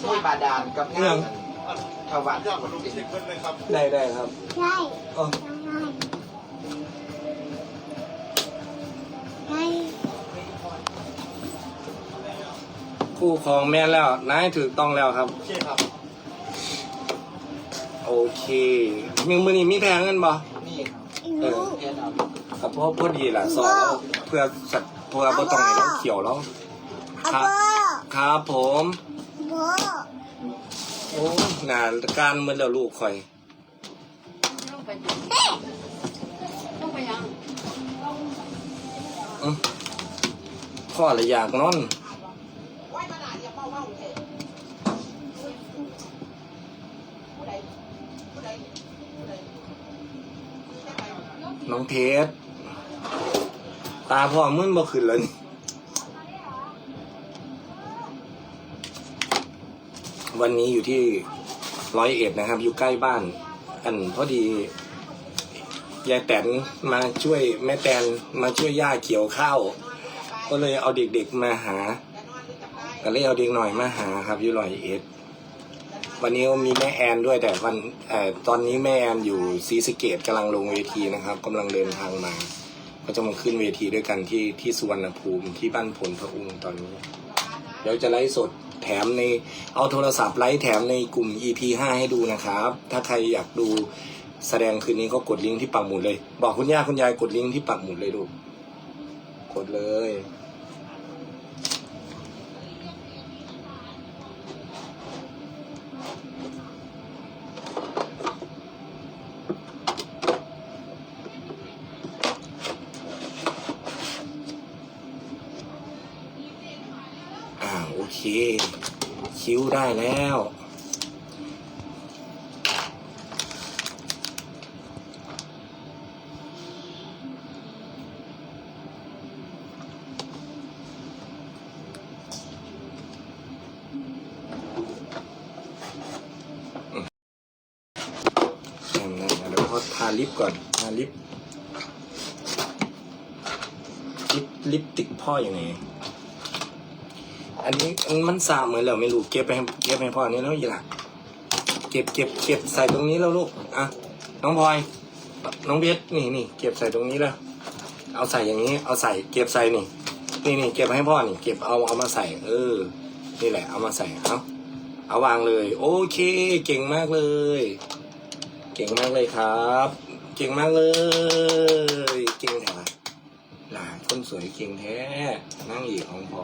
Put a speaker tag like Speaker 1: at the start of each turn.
Speaker 1: ช่วยบาดาลกับงานถวาย
Speaker 2: ยอดมาลงเช็คเพิ่นเลยครับ
Speaker 3: ได้ได้ครับ
Speaker 4: ใช่
Speaker 3: อ๋อ
Speaker 4: ใช่
Speaker 3: คู่ของแม่นแล้วนายถูกต้องแล้วครับ
Speaker 2: โอเคครับ
Speaker 3: โอเคมีมือนี้มีแพงเงินบ่
Speaker 1: นี่ครับ
Speaker 4: อีหนู
Speaker 1: เอ็นเอา
Speaker 3: ครับเพราะพอดีล่ะสอนแล้วเพื่อสัตว์เพื่อบ่ต้องให้เราเขียวแล้ว
Speaker 4: อาโบ
Speaker 3: ครับผม
Speaker 4: โบ
Speaker 3: โอ้นานการเหมือนแล้วลูกข่อย
Speaker 5: ต้องไปต้องไปยัง
Speaker 3: อื้อพ่อเละอยากนอน น้องเพชรตาพ่อมึนบ่ขึ้นเลย วันนี้อยู่ที่ร้อยเอ็ดนะครับ อยู่ใกล้บ้าน อันพอดียายแตนมาช่วยแม่แตนมาช่วยย่าเกี่ยวข้าวก็เลยเอาเด็กๆมาหา ก็เลยเอาเด็กหน่อยมาหาครับอยู่ร้อยเอ็ดวันนี้มีแม่แอนด้วยแต่วันอตอนนี้แม่แอนอยู่ซีสเกตกำลังลงเวทีนะครับกำลังเดินทางมา ก็จะมาขึ้นเวทีด้วยกันที่ที่สุวรรณภูมิที่บ้านพลพระองค์ตอนนี้ เดี๋ยวจะไลฟ์สด แถมในเอาโทรศัพท์ไลฟ์แถมในกลุ่ม EP 5 ให้ดูนะครับ ถ้าใครอยากดูแสดงคืนนี้ก็กดลิงก์ที่ปักหมุดเลย บอกคุณย่าคุณยายกดลิงก์ที่ปักหมุดเลยดูกดเลย โอเค คิ้วได้แล้วอืมนั่นๆแล้วก็ทาลิปก่อน ทาลิป ลิปลิปติกพ่ออยู่ไหน อันนี้มันสาเหมือนเราไม่รู้เก็บไปเก็บให้พ่อนี่แล้วอีหล่ะเก็บเก็บเก็บใส่ตรงนี้แล้วลูกอะน้องพลอยน้องเบสนี่นี่เก็บใส่ตรงนี้แล้วเอาใส่อย่างนี้ เอาใส่เก็บใส่นี่ นี่นี่เก็บให้พ่อนี่ เก็บเอาเอามาใส่ เออ นี่แหละ เอามาใส่เอาเอาวางเลย โอเค เก่งมากเลย เก่งมากเลยครับ เก่งมากเลย เก่งแท้หลานคนสวยเก่งแท้นั่งอีกของพ่อ